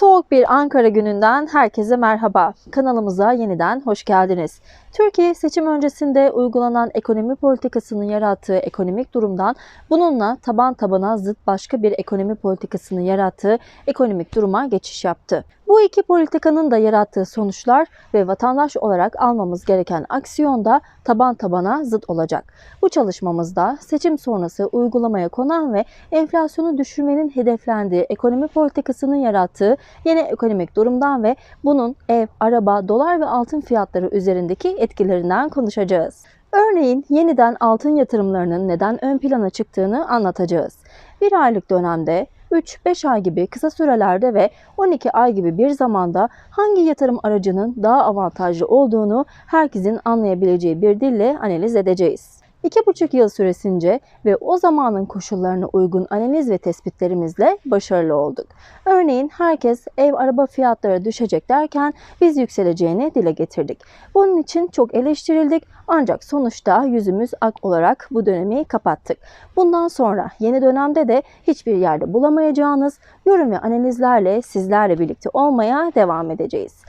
Soğuk bir Ankara gününden herkese merhaba. Kanalımıza yeniden hoş geldiniz. Türkiye seçim öncesinde uygulanan ekonomi politikasının yarattığı ekonomik durumdan bununla taban tabana zıt başka bir ekonomi politikasının yarattığı ekonomik duruma geçiş yaptı. Bu iki politikanın da yarattığı sonuçlar ve vatandaş olarak almamız gereken aksiyon da taban tabana zıt olacak. Bu çalışmamızda seçim sonrası uygulamaya konan ve enflasyonu düşürmenin hedeflendiği ekonomi politikasının yarattığı yeni ekonomik durumdan ve bunun ev, araba, dolar ve altın fiyatları üzerindeki etkilerinden konuşacağız. Örneğin yeniden altın yatırımlarının neden ön plana çıktığını anlatacağız. Bir aylık dönemde 3-5 ay gibi kısa sürelerde ve 12 ay gibi bir zamanda hangi yatırım aracının daha avantajlı olduğunu herkesin anlayabileceği bir dille analiz edeceğiz. 2,5 yıl süresince ve o zamanın koşullarına uygun analiz ve tespitlerimizle başarılı olduk. Örneğin herkes ev araba fiyatları düşecek derken biz yükseleceğini dile getirdik. Bunun için çok eleştirildik ancak sonuçta yüzümüz ak olarak bu dönemi kapattık. Bundan sonra yeni dönemde de hiçbir yerde bulamayacağınız yorum ve analizlerle sizlerle birlikte olmaya devam edeceğiz.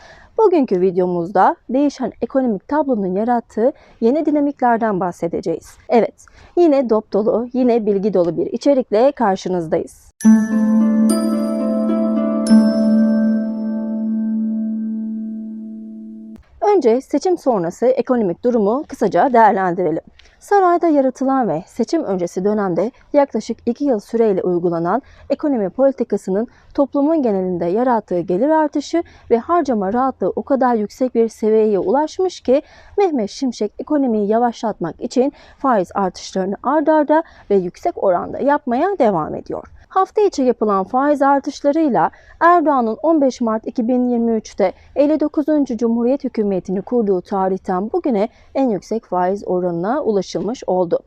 Bugünkü videomuzda değişen ekonomik tablonun yarattığı yeni dinamiklerden bahsedeceğiz. Evet, yine dop dolu, yine bilgi dolu bir içerikle karşınızdayız. Önce seçim sonrası ekonomik durumu kısaca değerlendirelim. Sarayda yaratılan ve seçim öncesi dönemde yaklaşık 2 yıl süreyle uygulanan ekonomi politikasının toplumun genelinde yarattığı gelir artışı ve harcama rahatlığı o kadar yüksek bir seviyeye ulaşmış ki Mehmet Şimşek ekonomiyi yavaşlatmak için faiz artışlarını ardarda ve yüksek oranda yapmaya devam ediyor. Hafta içi yapılan faiz artışlarıyla Erdoğan'ın 15 Mart 2023'te 59. Cumhuriyet hükümetini kurduğu tarihten bugüne en yüksek faiz oranına ulaşılmış oldu.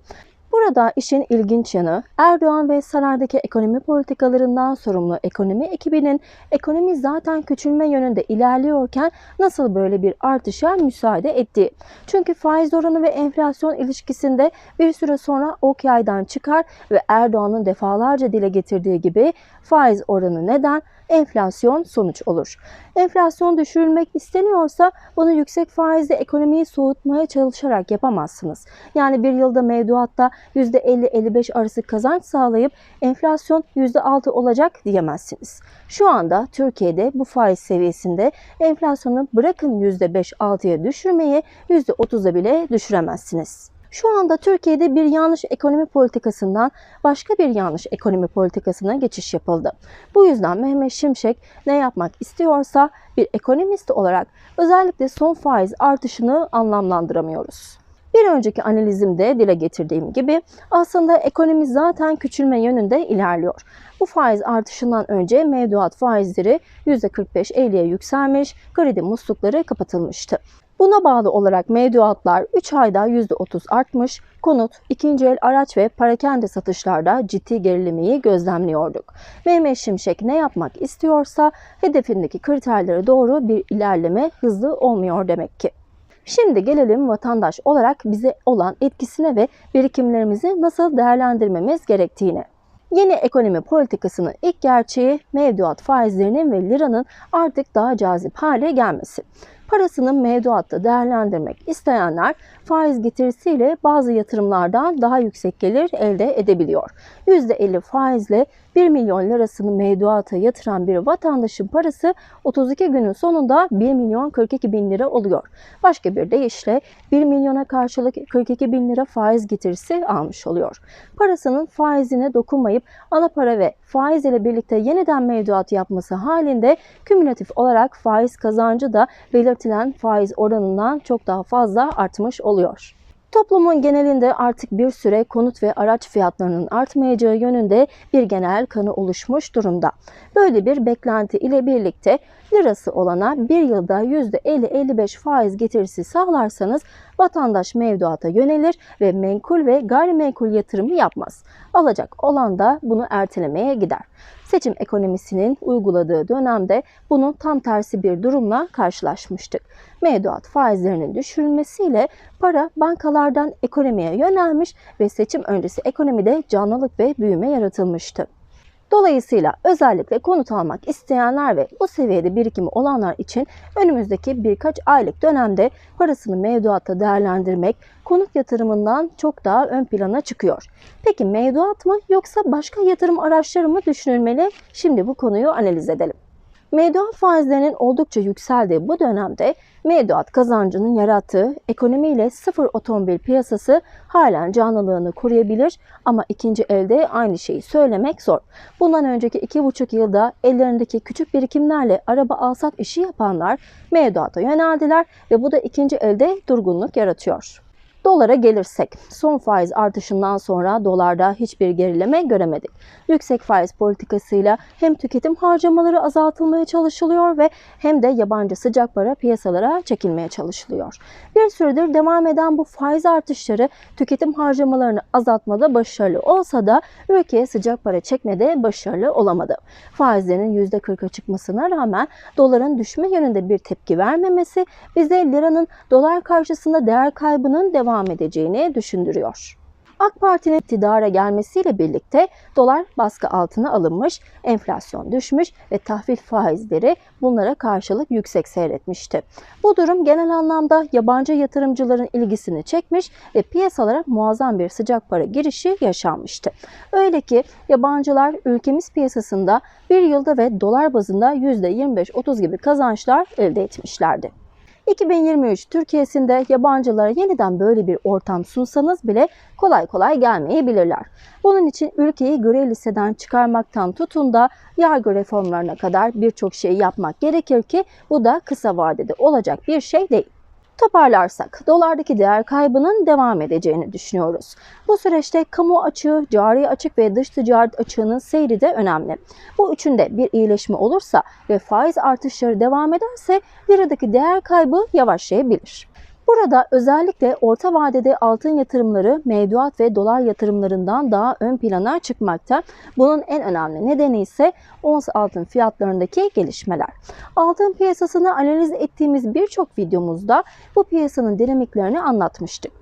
Burada işin ilginç yanı Erdoğan ve saraydaki ekonomi politikalarından sorumlu ekonomi ekibinin ekonomi zaten küçülme yönünde ilerliyorken nasıl böyle bir artışa müsaade ettiği. Çünkü faiz oranı ve enflasyon ilişkisinde bir süre sonra ok yaydan çıkar ve Erdoğan'ın defalarca dile getirdiği gibi faiz oranı neden? Enflasyon sonuç olur. Enflasyon düşürülmek isteniyorsa bunu yüksek faizle ekonomiyi soğutmaya çalışarak yapamazsınız. Yani bir yılda mevduatta %50-55 arası kazanç sağlayıp enflasyon %6 olacak diyemezsiniz. Şu anda Türkiye'de bu faiz seviyesinde enflasyonu bırakın %5-6'ya düşürmeyi %30'a bile düşüremezsiniz. Şu anda Türkiye'de bir yanlış ekonomi politikasından başka bir yanlış ekonomi politikasına geçiş yapıldı. Bu yüzden Mehmet Şimşek ne yapmak istiyorsa bir ekonomist olarak özellikle son faiz artışını anlamlandıramıyoruz. Bir önceki analizimde dile getirdiğim gibi aslında ekonomi zaten küçülme yönünde ilerliyor. Bu faiz artışından önce mevduat faizleri %45-50'ye yükselmiş, kredi muslukları kapatılmıştı. Buna bağlı olarak mevduatlar 3 ayda %30 artmış, konut, ikinci el araç ve parakende satışlarda ciddi gerilemeyi gözlemliyorduk. Mehmet Şimşek ne yapmak istiyorsa hedefindeki kriterlere doğru bir ilerleme hızlı olmuyor demek ki. Şimdi gelelim vatandaş olarak bize olan etkisine ve birikimlerimizi nasıl değerlendirmemiz gerektiğine. Yeni ekonomi politikasının ilk gerçeği mevduat faizlerinin ve liranın artık daha cazip hale gelmesi. Parasını mevduatta değerlendirmek isteyenler faiz getirisiyle bazı yatırımlardan daha yüksek gelir elde edebiliyor. %50 faizle 1 milyon lirasını mevduata yatıran bir vatandaşın parası 32 günün sonunda 1 milyon 42 bin lira oluyor. Başka bir deyişle 1 milyona karşılık 42 bin lira faiz getirisi almış oluyor. Parasının faizine dokunmayıp ana para ve faiz ile birlikte yeniden mevduat yapması halinde kümülatif olarak faiz kazancı da belirtilen faiz oranından çok daha fazla artmış oluyor. Toplumun genelinde artık bir süre konut ve araç fiyatlarının artmayacağı yönünde bir genel kanı oluşmuş durumda. Böyle bir beklenti ile birlikte lirası olana bir yılda %50-55 faiz getirisi sağlarsanız vatandaş mevduata yönelir ve menkul ve gayrimenkul yatırımı yapmaz. Alacak olan da bunu ertelemeye gider. Seçim ekonomisinin uyguladığı dönemde bunun tam tersi bir durumla karşılaşmıştık. Mevduat faizlerinin düşürülmesiyle para bankalardan ekonomiye yönelmiş ve seçim öncesi ekonomide canlılık ve büyüme yaratılmıştı. Dolayısıyla özellikle konut almak isteyenler ve bu seviyede birikimi olanlar için önümüzdeki birkaç aylık dönemde parasını mevduatta değerlendirmek konut yatırımından çok daha ön plana çıkıyor. Peki mevduat mı yoksa başka yatırım araçları mı düşünülmeli? Şimdi bu konuyu analiz edelim. Mevduat faizlerinin oldukça yükseldiği bu dönemde mevduat kazancının yarattığı ekonomiyle sıfır otomobil piyasası halen canlılığını koruyabilir ama ikinci elde aynı şeyi söylemek zor. Bundan önceki iki buçuk yılda ellerindeki küçük birikimlerle araba alsat işi yapanlar mevduata yöneldiler ve bu da ikinci elde durgunluk yaratıyor. Dolara gelirsek, son faiz artışından sonra dolarda hiçbir gerileme göremedik. Yüksek faiz politikasıyla hem tüketim harcamaları azaltılmaya çalışılıyor ve hem de yabancı sıcak para piyasalara çekilmeye çalışılıyor. Bir süredir devam eden bu faiz artışları tüketim harcamalarını azaltmada başarılı olsa da ülkeye sıcak para çekmede başarılı olamadı. Faizlerin %40'a çıkmasına rağmen doların düşme yönünde bir tepki vermemesi bize liranın dolar karşısında değer kaybının devam edeceğini düşündürüyor. AK Parti'nin iktidara gelmesiyle birlikte dolar baskı altına alınmış, enflasyon düşmüş ve tahvil faizleri bunlara karşılık yüksek seyretmişti. Bu durum genel anlamda yabancı yatırımcıların ilgisini çekmiş ve piyasalara muazzam bir sıcak para girişi yaşanmıştı. Öyle ki yabancılar ülkemiz piyasasında bir yılda ve dolar bazında %25-30 gibi kazançlar elde etmişlerdi. 2023 Türkiye'sinde yabancılara yeniden böyle bir ortam sunsanız bile kolay kolay gelmeyebilirler. Bunun için ülkeyi gri listeden çıkarmaktan tutun da yargı reformlarına kadar birçok şey yapmak gerekir ki bu da kısa vadede olacak bir şey değil. Toparlarsak dolardaki değer kaybının devam edeceğini düşünüyoruz. Bu süreçte kamu açığı, cari açık ve dış ticaret açığının seyri de önemli. Bu üçünde bir iyileşme olursa ve faiz artışları devam ederse liradaki değer kaybı yavaşlayabilir. Burada özellikle orta vadede altın yatırımları mevduat ve dolar yatırımlarından daha ön plana çıkmakta. Bunun en önemli nedeni ise ons altın fiyatlarındaki gelişmeler. Altın piyasasını analiz ettiğimiz birçok videomuzda bu piyasanın dinamiklerini anlatmıştık.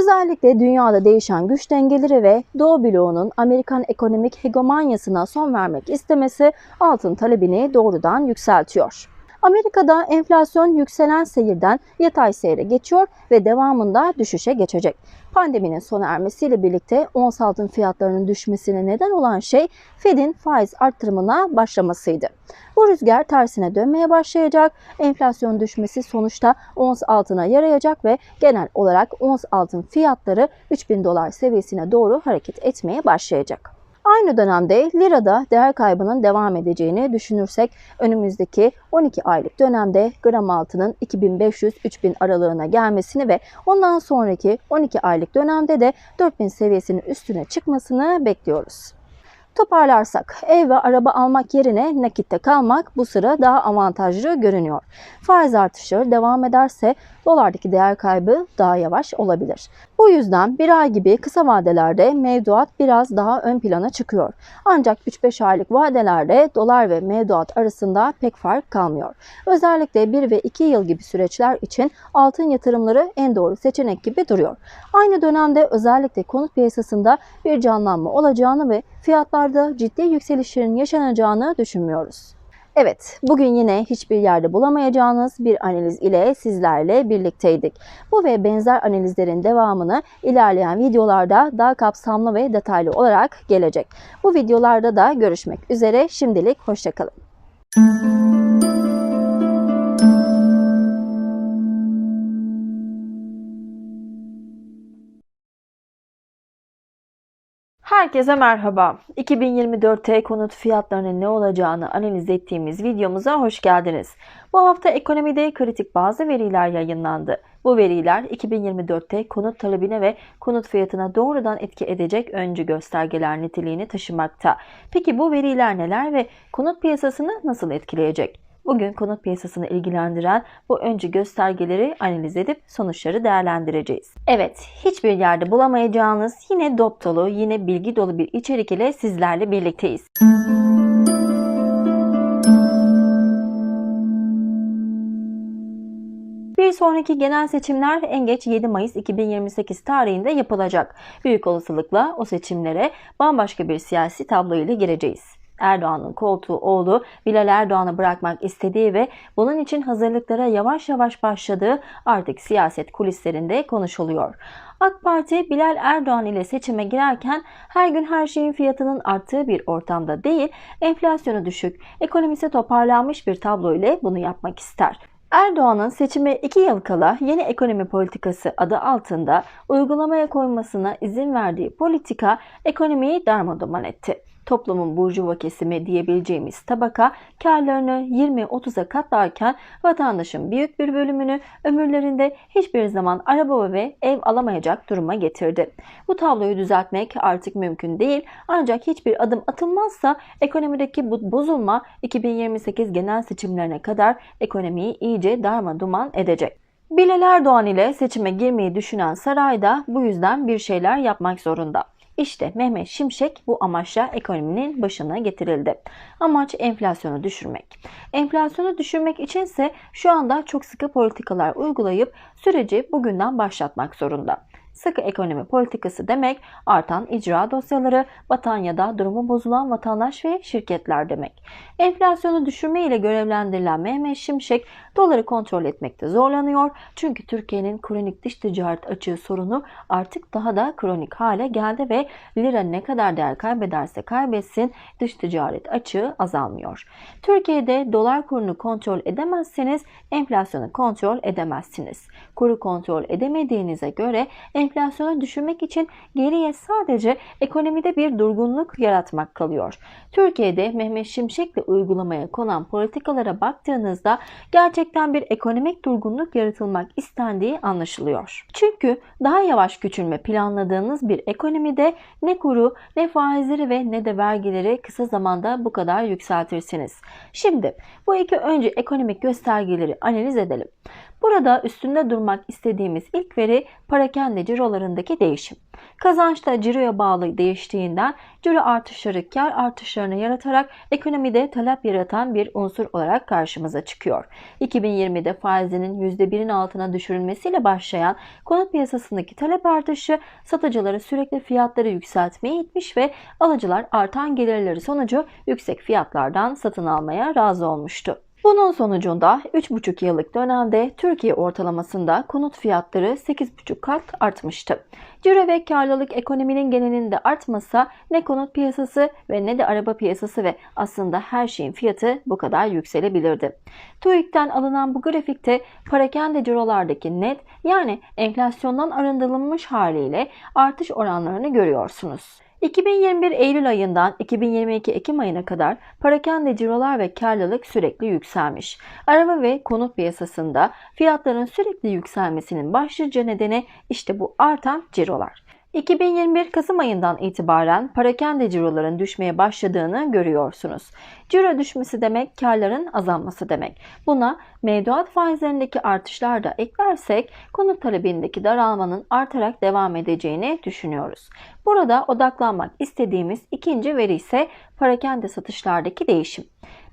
Özellikle dünyada değişen güç dengeleri ve Doğu bloğunun Amerikan ekonomik hegemonyasına son vermek istemesi altın talebini doğrudan yükseltiyor. Amerika'da enflasyon yükselen seyirden yatay seyre geçiyor ve devamında düşüşe geçecek. Pandeminin sona ermesiyle birlikte ons altın fiyatlarının düşmesine neden olan şey Fed'in faiz arttırımına başlamasıydı. Bu rüzgar tersine dönmeye başlayacak. Enflasyon düşmesi sonuçta ons altına yarayacak ve genel olarak ons altın fiyatları 3000 dolar seviyesine doğru hareket etmeye başlayacak. Aynı dönemde lirada değer kaybının devam edeceğini düşünürsek önümüzdeki 12 aylık dönemde gram altının 2500-3000 aralığına gelmesini ve ondan sonraki 12 aylık dönemde de 4000 seviyesinin üstüne çıkmasını bekliyoruz. Toparlarsak ev ve araba almak yerine nakitte kalmak bu sıra daha avantajlı görünüyor. Faiz artışları devam ederse dolardaki değer kaybı daha yavaş olabilir. Bu yüzden bir ay gibi kısa vadelerde mevduat biraz daha ön plana çıkıyor. Ancak 3-5 aylık vadelerde dolar ve mevduat arasında pek fark kalmıyor. Özellikle 1 ve 2 yıl gibi süreçler için altın yatırımları en doğru seçenek gibi duruyor. Aynı dönemde özellikle konut piyasasında bir canlanma olacağını ve fiyatlarda ciddi yükselişlerin yaşanacağını düşünmüyoruz. Evet, bugün yine hiçbir yerde bulamayacağınız bir analiz ile sizlerle birlikteydik. Bu ve benzer analizlerin devamını ilerleyen videolarda daha kapsamlı ve detaylı olarak gelecek. Bu videolarda da görüşmek üzere. Şimdilik hoşçakalın. Herkese merhaba. 2024'te konut fiyatlarının ne olacağını analiz ettiğimiz videomuza hoş geldiniz. Bu hafta ekonomide kritik bazı veriler yayınlandı. Bu veriler 2024'te konut talebine ve konut fiyatına doğrudan etki edecek öncü göstergeler niteliğini taşımakta. Peki bu veriler neler ve konut piyasasını nasıl etkileyecek? Bugün konut piyasasını ilgilendiren bu öncü göstergeleri analiz edip sonuçları değerlendireceğiz. Evet, hiçbir yerde bulamayacağınız yine dop dolu, yine bilgi dolu bir içerik ile sizlerle birlikteyiz. Bir sonraki genel seçimler en geç 7 Mayıs 2028 tarihinde yapılacak. Büyük olasılıkla o seçimlere bambaşka bir siyasi tablo ile gireceğiz. Erdoğan'ın koltuğu oğlu Bilal Erdoğan'ı bırakmak istediği ve bunun için hazırlıklara yavaş yavaş başladığı artık siyaset kulislerinde konuşuluyor. AK Parti Bilal Erdoğan ile seçime girerken her gün her şeyin fiyatının arttığı bir ortamda değil, enflasyonu düşük, ekonomisi toparlanmış bir tablo ile bunu yapmak ister. Erdoğan'ın seçime 2 yıl kala yeni ekonomi politikası adı altında uygulamaya koymasına izin verdiği politika ekonomiyi darmadağın etti toplumun burjuva kesimi diyebileceğimiz tabaka karlarını 20-30'a katlarken vatandaşın büyük bir bölümünü ömürlerinde hiçbir zaman araba ve ev alamayacak duruma getirdi. Bu tabloyu düzeltmek artık mümkün değil ancak hiçbir adım atılmazsa ekonomideki bu bozulma 2028 genel seçimlerine kadar ekonomiyi iyice darma duman edecek. Bilal Erdoğan ile seçime girmeyi düşünen sarayda bu yüzden bir şeyler yapmak zorunda. İşte Mehmet Şimşek bu amaçla ekonominin başına getirildi. Amaç enflasyonu düşürmek. Enflasyonu düşürmek içinse şu anda çok sıkı politikalar uygulayıp süreci bugünden başlatmak zorunda. Sıkı ekonomi politikası demek artan icra dosyaları, batan da durumu bozulan vatandaş ve şirketler demek. Enflasyonu düşürme ile görevlendirilen Mehmet Şimşek doları kontrol etmekte zorlanıyor. Çünkü Türkiye'nin kronik dış ticaret açığı sorunu artık daha da kronik hale geldi ve lira ne kadar değer kaybederse kaybetsin dış ticaret açığı azalmıyor. Türkiye'de dolar kurunu kontrol edemezseniz enflasyonu kontrol edemezsiniz. Kuru kontrol edemediğinize göre enflasyonu düşürmek için geriye sadece ekonomide bir durgunluk yaratmak kalıyor. Türkiye'de Mehmet Şimşek'le uygulamaya konan politikalara baktığınızda gerçekten bir ekonomik durgunluk yaratılmak istendiği anlaşılıyor. Çünkü daha yavaş küçülme planladığınız bir ekonomide ne kuru ne faizleri ve ne de vergileri kısa zamanda bu kadar yükseltirsiniz. Şimdi bu iki önce ekonomik göstergeleri analiz edelim. Burada üstünde durmak istediğimiz ilk veri parakende cirolarındaki değişim. Kazançta ciroya bağlı değiştiğinden ciro artışları kar artışlarını yaratarak ekonomide talep yaratan bir unsur olarak karşımıza çıkıyor. 2020'de faizinin %1'in altına düşürülmesiyle başlayan konut piyasasındaki talep artışı satıcıları sürekli fiyatları yükseltmeye itmiş ve alıcılar artan gelirleri sonucu yüksek fiyatlardan satın almaya razı olmuştu. Bunun sonucunda 3,5 yıllık dönemde Türkiye ortalamasında konut fiyatları 8,5 kat artmıştı. Ciro ve karlılık ekonominin genelinde artmasa ne konut piyasası ve ne de araba piyasası ve aslında her şeyin fiyatı bu kadar yükselebilirdi. TÜİK'ten alınan bu grafikte parakende cirolardaki net yani enflasyondan arındırılmış haliyle artış oranlarını görüyorsunuz. 2021 Eylül ayından 2022 Ekim ayına kadar parakende cirolar ve karlılık sürekli yükselmiş. Araba ve konut piyasasında fiyatların sürekli yükselmesinin başlıca nedeni işte bu artan cirolar. 2021 Kasım ayından itibaren parakende ciroların düşmeye başladığını görüyorsunuz. Ciro düşmesi demek karların azalması demek. Buna mevduat faizlerindeki artışlar da eklersek konut talebindeki daralmanın artarak devam edeceğini düşünüyoruz. Burada odaklanmak istediğimiz ikinci veri ise parakende satışlardaki değişim.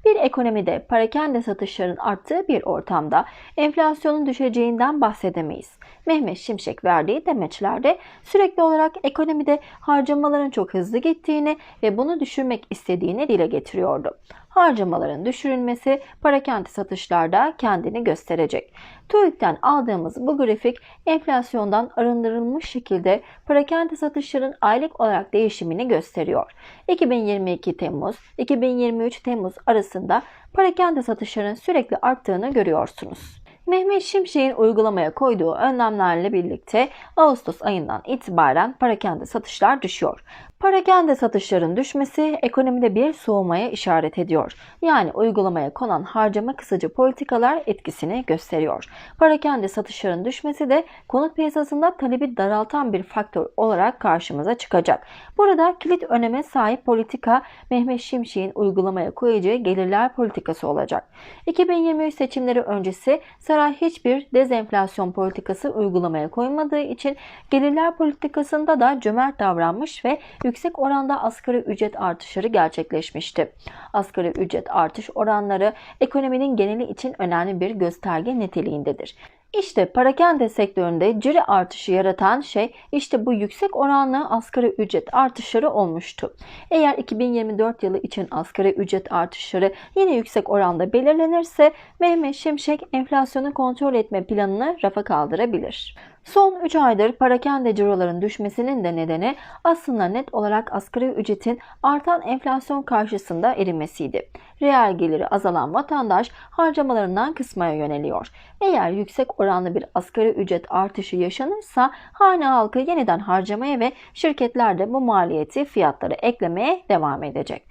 Bir ekonomide parakende satışların arttığı bir ortamda enflasyonun düşeceğinden bahsedemeyiz. Mehmet Şimşek verdiği demeçlerde sürekli olarak ekonomide harcamaların çok hızlı gittiğini ve bunu düşürmek istediğini dile getiriyordu harcamaların düşürülmesi parakende satışlarda kendini gösterecek. TÜİK'ten aldığımız bu grafik enflasyondan arındırılmış şekilde parakende satışların aylık olarak değişimini gösteriyor. 2022 Temmuz 2023 Temmuz arasında parakende satışların sürekli arttığını görüyorsunuz. Mehmet Şimşek'in uygulamaya koyduğu önlemlerle birlikte Ağustos ayından itibaren parakende satışlar düşüyor. Parakende satışların düşmesi ekonomide bir soğumaya işaret ediyor. Yani uygulamaya konan harcama kısıcı politikalar etkisini gösteriyor. Parakende satışların düşmesi de konut piyasasında talebi daraltan bir faktör olarak karşımıza çıkacak. Burada kilit öneme sahip politika Mehmet Şimşek'in uygulamaya koyacağı gelirler politikası olacak. 2023 seçimleri öncesi saray hiçbir dezenflasyon politikası uygulamaya koymadığı için gelirler politikasında da cömert davranmış ve yüksek oranda asgari ücret artışları gerçekleşmişti. Asgari ücret artış oranları ekonominin geneli için önemli bir gösterge niteliğindedir. İşte parakende sektöründe ciri artışı yaratan şey işte bu yüksek oranlı asgari ücret artışları olmuştu. Eğer 2024 yılı için asgari ücret artışları yine yüksek oranda belirlenirse Mehmet Şimşek enflasyonu kontrol etme planını rafa kaldırabilir. Son 3 aydır parakende ciroların düşmesinin de nedeni aslında net olarak asgari ücretin artan enflasyon karşısında erimesiydi. Reel geliri azalan vatandaş harcamalarından kısmaya yöneliyor. Eğer yüksek oranlı bir asgari ücret artışı yaşanırsa hane halkı yeniden harcamaya ve şirketler de bu maliyeti fiyatlara eklemeye devam edecek.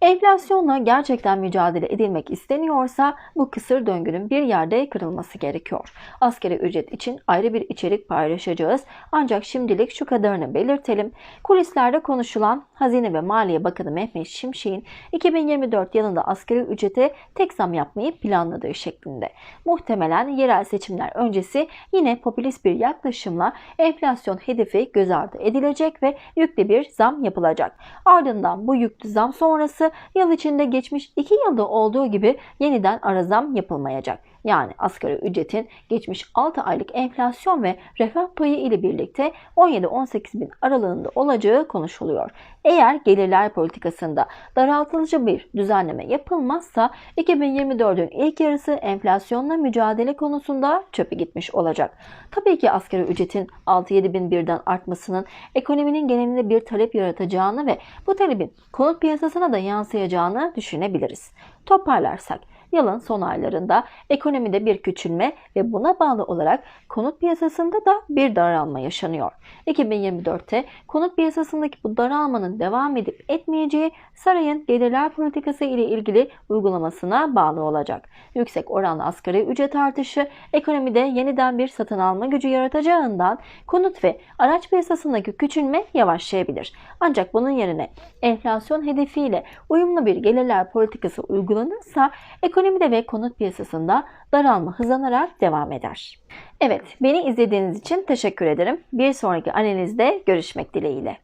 Enflasyonla gerçekten mücadele edilmek isteniyorsa bu kısır döngünün bir yerde kırılması gerekiyor. Asgari ücret için ayrı bir içerik paylaşacağız ancak şimdilik şu kadarını belirtelim. Kulislerde konuşulan Hazine ve Maliye Bakanı Mehmet Şimşek'in 2024 yılında asgari ücrete tek zam yapmayı planladığı şeklinde. Muhtemelen yerel seçimler öncesi yine popülist bir yaklaşımla enflasyon hedefi göz ardı edilecek ve yüklü bir zam yapılacak. Ardından bu yüklü zam sonrası yıl içinde geçmiş 2 yılda olduğu gibi yeniden ara zam yapılmayacak. Yani asgari ücretin geçmiş 6 aylık enflasyon ve refah payı ile birlikte 17-18 bin aralığında olacağı konuşuluyor. Eğer gelirler politikasında daraltıcı bir düzenleme yapılmazsa 2024'ün ilk yarısı enflasyonla mücadele konusunda çöpe gitmiş olacak. Tabii ki asgari ücretin 6-7 bin birden artmasının ekonominin genelinde bir talep yaratacağını ve bu talebin konut piyasasına da yansıyacağını düşünebiliriz. Toparlarsak yılın son aylarında ekonomide bir küçülme ve buna bağlı olarak konut piyasasında da bir daralma yaşanıyor. 2024'te konut piyasasındaki bu daralmanın devam edip etmeyeceği sarayın gelirler politikası ile ilgili uygulamasına bağlı olacak. Yüksek oranlı asgari ücret artışı ekonomide yeniden bir satın alma gücü yaratacağından konut ve araç piyasasındaki küçülme yavaşlayabilir. Ancak bunun yerine enflasyon hedefiyle uyumlu bir gelirler politikası uygulanırsa ekonomide ve konut piyasasında daralma hızlanarak devam eder. Evet, beni izlediğiniz için teşekkür ederim. Bir sonraki analizde görüşmek dileğiyle.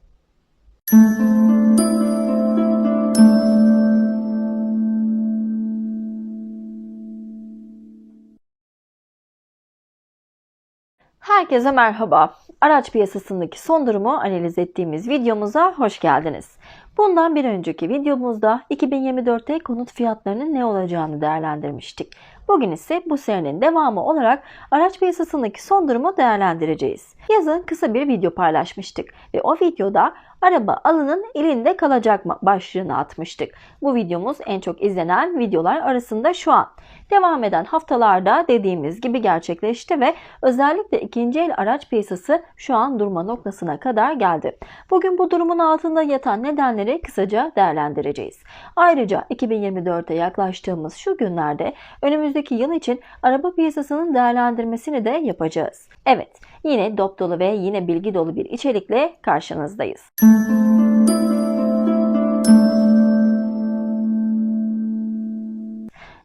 Herkese merhaba. Araç piyasasındaki son durumu analiz ettiğimiz videomuza hoş geldiniz. Bundan bir önceki videomuzda 2024'te konut fiyatlarının ne olacağını değerlendirmiştik. Bugün ise bu serinin devamı olarak araç piyasasındaki son durumu değerlendireceğiz. Yazın kısa bir video paylaşmıştık ve o videoda araba alının elinde kalacak mı başlığını atmıştık. Bu videomuz en çok izlenen videolar arasında şu an. Devam eden haftalarda dediğimiz gibi gerçekleşti ve özellikle ikinci el araç piyasası şu an durma noktasına kadar geldi. Bugün bu durumun altında yatan nedenleri kısaca değerlendireceğiz. Ayrıca 2024'e yaklaştığımız şu günlerde önümüzdeki yıl için araba piyasasının değerlendirmesini de yapacağız. Evet, yine dop dolu ve yine bilgi dolu bir içerikle karşınızdayız.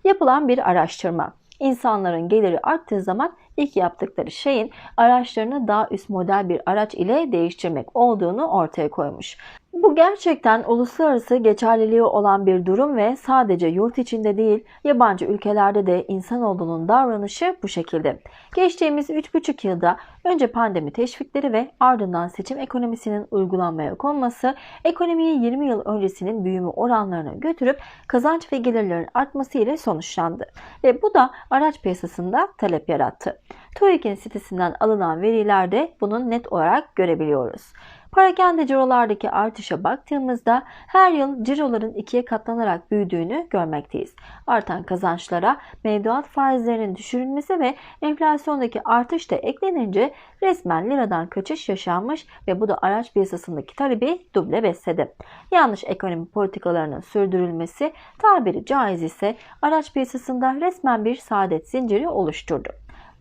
Yapılan bir araştırma. İnsanların geliri arttığı zaman ilk yaptıkları şeyin araçlarını daha üst model bir araç ile değiştirmek olduğunu ortaya koymuş. Bu gerçekten uluslararası geçerliliği olan bir durum ve sadece yurt içinde değil yabancı ülkelerde de insanoğlunun davranışı bu şekilde. Geçtiğimiz 3,5 yılda önce pandemi teşvikleri ve ardından seçim ekonomisinin uygulanmaya konması ekonomiyi 20 yıl öncesinin büyüme oranlarına götürüp kazanç ve gelirlerin artması ile sonuçlandı. Ve bu da araç piyasasında talep yarattı. TÜİK'in sitesinden alınan verilerde bunu net olarak görebiliyoruz. Parakende cirolardaki artışa baktığımızda her yıl ciroların ikiye katlanarak büyüdüğünü görmekteyiz. Artan kazançlara mevduat faizlerinin düşürülmesi ve enflasyondaki artış da eklenince resmen liradan kaçış yaşanmış ve bu da araç piyasasındaki talebi duble besledi. Yanlış ekonomi politikalarının sürdürülmesi tabiri caiz ise araç piyasasında resmen bir saadet zinciri oluşturdu.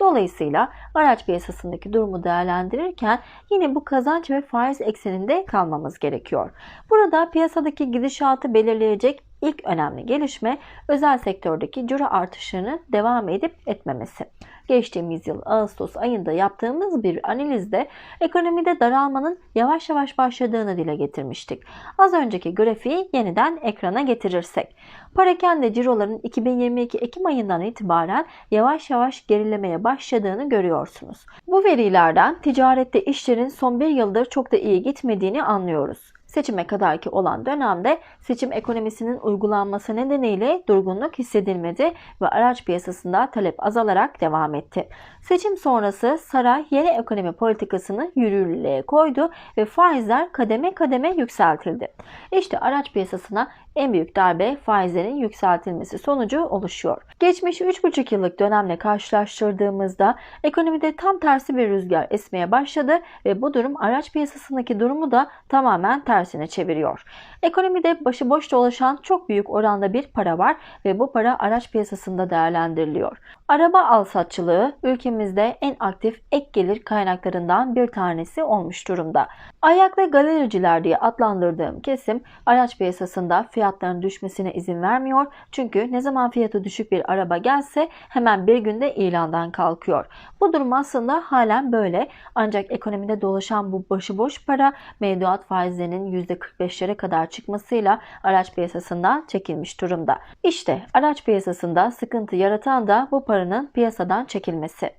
Dolayısıyla araç piyasasındaki durumu değerlendirirken yine bu kazanç ve faiz ekseninde kalmamız gerekiyor. Burada piyasadaki gidişatı belirleyecek ilk önemli gelişme özel sektördeki ciro artışlarının devam edip etmemesi. Geçtiğimiz yıl Ağustos ayında yaptığımız bir analizde ekonomide daralmanın yavaş yavaş başladığını dile getirmiştik. Az önceki grafiği yeniden ekrana getirirsek. Parakende ciroların 2022 Ekim ayından itibaren yavaş yavaş gerilemeye başladığını görüyorsunuz. Bu verilerden ticarette işlerin son bir yıldır çok da iyi gitmediğini anlıyoruz. Seçime kadarki olan dönemde seçim ekonomisinin uygulanması nedeniyle durgunluk hissedilmedi ve araç piyasasında talep azalarak devam etti. Seçim sonrası saray yeni ekonomi politikasını yürürlüğe koydu ve faizler kademe kademe yükseltildi. İşte araç piyasasına en büyük darbe faizlerin yükseltilmesi sonucu oluşuyor. Geçmiş 3,5 yıllık dönemle karşılaştırdığımızda ekonomide tam tersi bir rüzgar esmeye başladı ve bu durum araç piyasasındaki durumu da tamamen tersine çeviriyor. Ekonomide başıboş dolaşan çok büyük oranda bir para var ve bu para araç piyasasında değerlendiriliyor. Araba alsatçılığı ülkemizde en aktif ek gelir kaynaklarından bir tanesi olmuş durumda. Ayaklı galericiler diye adlandırdığım kesim araç piyasasında fiyatların düşmesine izin vermiyor. Çünkü ne zaman fiyatı düşük bir araba gelse hemen bir günde ilandan kalkıyor. Bu durum aslında halen böyle. Ancak ekonomide dolaşan bu başıboş para mevduat faizlerinin %45'lere kadar çıkmasıyla araç piyasasından çekilmiş durumda. İşte araç piyasasında sıkıntı yaratan da bu paranın piyasadan çekilmesi.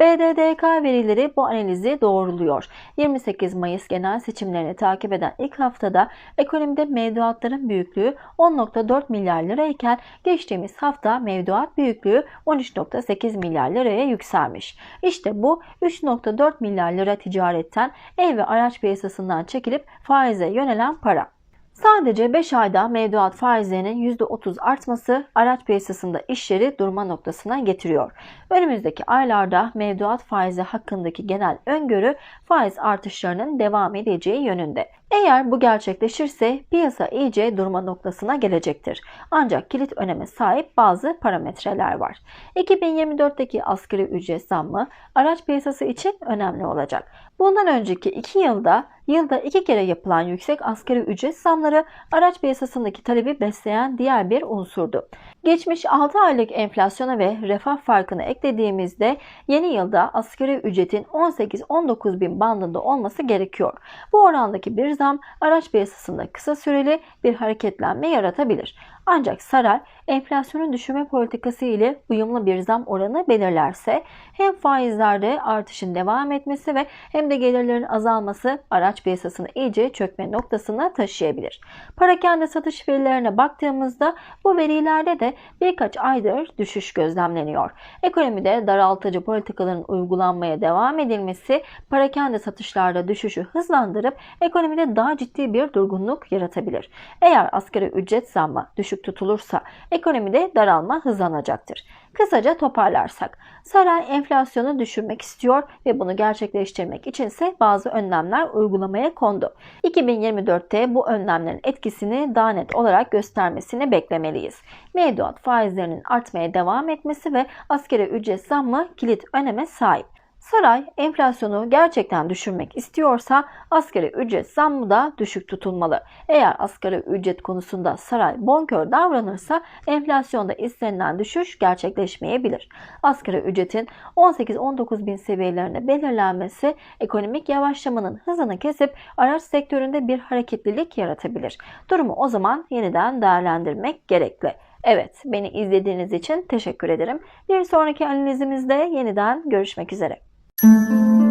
BDDK verileri bu analizi doğruluyor. 28 Mayıs genel seçimlerini takip eden ilk haftada ekonomide mevduatların büyüklüğü 10.4 milyar lirayken geçtiğimiz hafta mevduat büyüklüğü 13.8 milyar liraya yükselmiş. İşte bu 3.4 milyar lira ticaretten ev ve araç piyasasından çekilip faize yönelen para. Sadece 5 ayda mevduat faizlerinin %30 artması araç piyasasında işleri durma noktasına getiriyor. Önümüzdeki aylarda mevduat faizi hakkındaki genel öngörü faiz artışlarının devam edeceği yönünde. Eğer bu gerçekleşirse piyasa iyice durma noktasına gelecektir. Ancak kilit öneme sahip bazı parametreler var. 2024'teki asgari ücret zammı araç piyasası için önemli olacak. Bundan önceki 2 yılda yılda 2 kere yapılan yüksek asgari ücret zamları araç piyasasındaki talebi besleyen diğer bir unsurdu. Geçmiş 6 aylık enflasyona ve refah farkını eklediğimizde yeni yılda asgari ücretin 18-19 bin bandında olması gerekiyor. Bu orandaki bir zam araç piyasasında kısa süreli bir hareketlenme yaratabilir. Ancak saray enflasyonun düşürme politikası ile uyumlu bir zam oranı belirlerse hem faizlerde artışın devam etmesi ve hem de gelirlerin azalması araç piyasasını iyice çökme noktasına taşıyabilir. Parakende satış verilerine baktığımızda bu verilerde de birkaç aydır düşüş gözlemleniyor. Ekonomide daraltıcı politikaların uygulanmaya devam edilmesi parakende satışlarda düşüşü hızlandırıp ekonomide daha ciddi bir durgunluk yaratabilir. Eğer asgari ücret zammı düşük tutulursa ekonomide daralma hızlanacaktır. Kısaca toparlarsak, saray enflasyonu düşürmek istiyor ve bunu gerçekleştirmek içinse bazı önlemler uygulamaya kondu. 2024'te bu önlemlerin etkisini daha net olarak göstermesini beklemeliyiz. Mevduat faizlerinin artmaya devam etmesi ve askeri ücret zammı kilit öneme sahip. Saray enflasyonu gerçekten düşürmek istiyorsa asgari ücret zammı da düşük tutulmalı. Eğer asgari ücret konusunda saray bonkör davranırsa enflasyonda istenilen düşüş gerçekleşmeyebilir. Asgari ücretin 18-19 bin seviyelerine belirlenmesi ekonomik yavaşlamanın hızını kesip araç sektöründe bir hareketlilik yaratabilir. Durumu o zaman yeniden değerlendirmek gerekli. Evet, beni izlediğiniz için teşekkür ederim. Bir sonraki analizimizde yeniden görüşmek üzere. Música